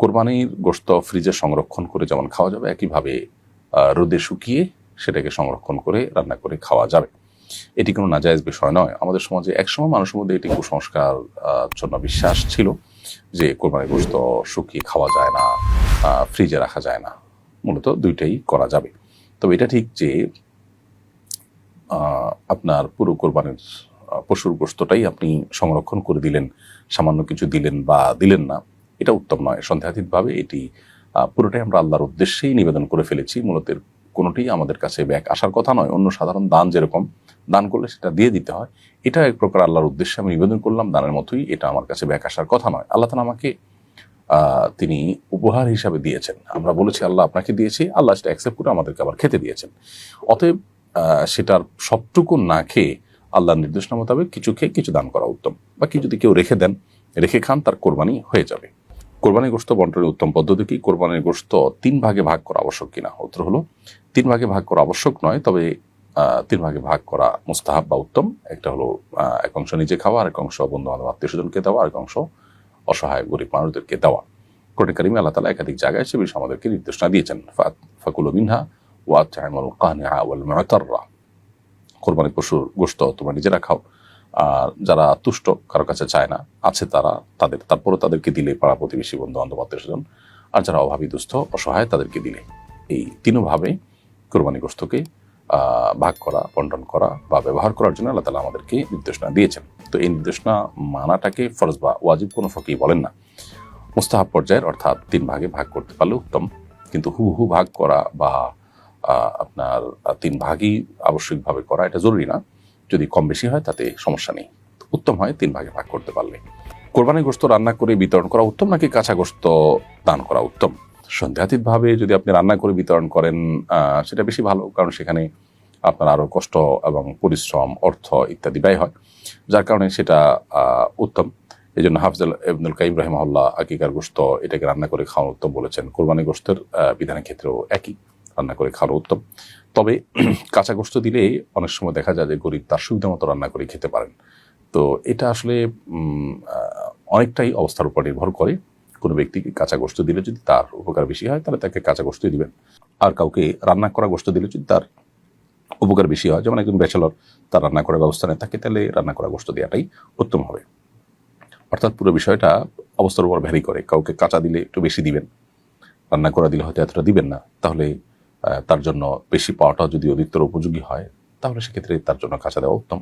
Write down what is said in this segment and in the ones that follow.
কোরবানির গোস্ত ফ্রিজে সংরক্ষণ করে যেমন খাওয়া যাবে, একইভাবে রোদে শুকিয়ে সেটাকে সংরক্ষণ করে রান্না করে খাওয়া যাবে। এটি কোনো নাজায়জ বিষয় নয়। আমাদের সমাজে একসময় মানুষের মধ্যে এটি কুসংস্কার জন্য বিশ্বাস ছিল যে কোরবানির গোস্ত শুকিয়ে খাওয়া যায় না ফ্রিজে রাখা যায় না। মূলত দুইটাই করা যাবে। তবে এটা ঠিক যে আপনার পুরো কোরবানির পশুর গোস্তটাই আপনি সংরক্ষণ করে দিলেন, সামান্য কিছু দিলেন বা দিলেন না। এটা উত্তম নয়। সন্দেহাতীতভাবে এটি পুরোটাই আমরা আল্লাহর উদ্দেশ্যেই নিবেদন করে ফেলেছি। মূলত এর কোনোটিই আমাদের কাছে ব্যাক আসার কথা নয়। অন্য সাধারণ দান যেরকম, দান করলে সেটা দিয়ে দিতে হয়। এটা এক প্রকার আল্লাহর উদ্দেশ্যে আমি নিবেদন করলাম। দানের মতোই এটা আমার কাছে ব্যাক আসার কথা নয়। আল্লাহ তালা আমাকে তিনি উপহার হিসাবে দিয়েছেন। আমরা বলেছি, আল্লাহ আপনাকে দিয়েছি। আল্লাহ সেটা অ্যাকসেপ্ট করে আমাদেরকে আবার খেতে দিয়েছেন। অতএব সেটার সবটুকু না খেয়ে আল্লাহর নির্দেশনা মোতাবেক কিছু খেয়ে কিছু দান করা উত্তম। বা কি যদি কেউ রেখে দেন, রেখে খান, তার কোরবানি হয়ে যাবে। কোরবানির গোস্ত বন্টনের উত্তম পদ্ধতি কি? কোরবানির গোস্ত তিন ভাগে ভাগ করা আবশ্যক কিনা? উত্তর হলো, তিন ভাগে ভাগ করা আবশ্যক নয়, তবে তিন ভাগে ভাগ করা মুস্তাহাব বা উত্তম। একটা হলো এক অংশ নিজে খাওয়া আর এক অংশ বন্ধু বান্ধব আত্মীয় স্বজনকে দেওয়া আর এক অংশ অসহায় গরিব মানুষদেরকে দেওয়া। কোরআন কারিমে আল্লাহ তালা একাধিক জায়গায় সে বিষয়ে আমাদেরকে নির্দেশনা দিয়েছেন। ফাকুলু মিনহা ওয়া তাইমুল কানিআ ওয়াল মুতাররা। কোরবানি পশুর গোস্ত তোমরা নিজেরা খাও। আর যারা তুষ্ট কারও কাছে চায় না আছে তারা তাদের তারপরে তাদেরকে দিলে পাড়া প্রতিবেশী বন্ধু বান্ধব আত্মীয় স্বজন আর যারা অভাবী দুস্থ অসহায় তাদেরকে দিলে। এই তিনভাবে কোরবানি গোস্তকে আহ, ভাগ করা বন্টন করা বা ব্যবহার করার জন্য আল্লাহ তালা আমাদেরকে নির্দেশনা দিয়েছেন। তো এই নির্দেশনা মানাটাকে ফরজ বা ওয়াজিব কোনো ফকি বলেন না। মুস্তাহাব পর্যায়ের অর্থাৎ তিন ভাগে ভাগ করতে পারলে উত্তম। কিন্তু হু হু ভাগ করা বা আপনার তিন ভাগই আবশ্যিকভাবে করা এটা জরুরি না। যদি কম বেশি হয়, তাতে সমস্যা নেই। উত্তম হয় তিন ভাগে ভাগ করতে পারলে। কোরবানি গোস্ত রান্না করে বিতরণ করা উত্তম, নাকি কাঁচা গোস্ত দান করা উত্তম? সন্দেহাতীতভাবে যদি আপনি রান্না করে বিতরণ করেন সেটা বেশি ভালো, কারণ সেখানে আপনার আরও কষ্ট এবং পরিশ্রম, অর্থ ইত্যাদি ব্যয় হয়, যার কারণে সেটা উত্তম। এই জন্য হাফজাল ইবনুল কাইম রহমাল্লাহ আকিকার গোস্ত এটাকে রান্না করে খাওয়ানো উত্তম বলেছেন। কোরবানি গোস্তের বিধানের ক্ষেত্রেও একই। রান্না করে খাওয়ানো উত্তম। তবে কাঁচা গোস্ত দিলে অনেক সময় দেখা যায় যে গরিব তার সুবিধা মতো রান্না করে খেতে পারেন। তো এটা আসলে অনেকটাই অবস্থার উপর নির্ভর করে। কোনো ব্যক্তিকে কাঁচা গোস্ত দিলে যদি তার উপকার বেশি হয়, তাহলে তাকে কাঁচা গোস্তই দিবেন। আর কাউকে রান্না করা গোস্ত দিলে যদি তার উপকার বেশি হয়, যেমন একজন ব্যাচেলর তার রান্না করার ব্যবস্থা নেই তাকে তাহলে রান্না করা গোস্ত দেওয়াটাই উত্তম হবে। অর্থাৎ পুরো বিষয়টা অবস্থার উপর ভ্যারি করে। কাউকে কাঁচা দিলে একটু বেশি দিবেন, রান্না করা দিলে হয়তো এতটা দিবেন না, তাহলে তার জন্য বেশি পাওয়াটা যদি অধিকতর উপযোগী হয়, তাহলে সেক্ষেত্রে তার জন্য কাঁচা দেওয়া উত্তম।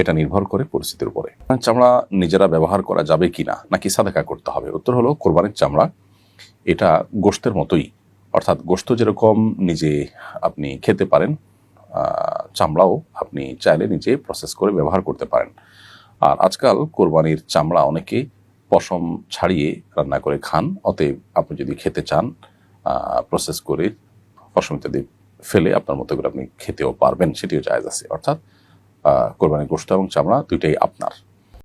এটা নির্ভর করে পরিস্থিতির উপরে। চামড়া নিজেরা ব্যবহার করা যাবে কি না, নাকি সাদাকা করতে হবে? উত্তর হলো কোরবানির চামড়া, এটা গোস্তের মতোই। অর্থাৎ গোস্ত যেরকম নিজে আপনি খেতে পারেন চামড়াও আপনি চাইলে নিজে প্রসেস করে ব্যবহার করতে পারেন। আর আজকাল কোরবানির চামড়া অনেকে পশম ছাড়িয়ে রান্না করে খান, অতএব আপনি যদি খেতে চান প্রসেস করে পশম দ্বীপ ফেলে আপনার মতো করে আপনি খেতেও পারবেন, সেটিও জায়জ আছে। অর্থাৎ কোরবানির গোষ্ঠ এবং চামড়া দুইটাই আপনার।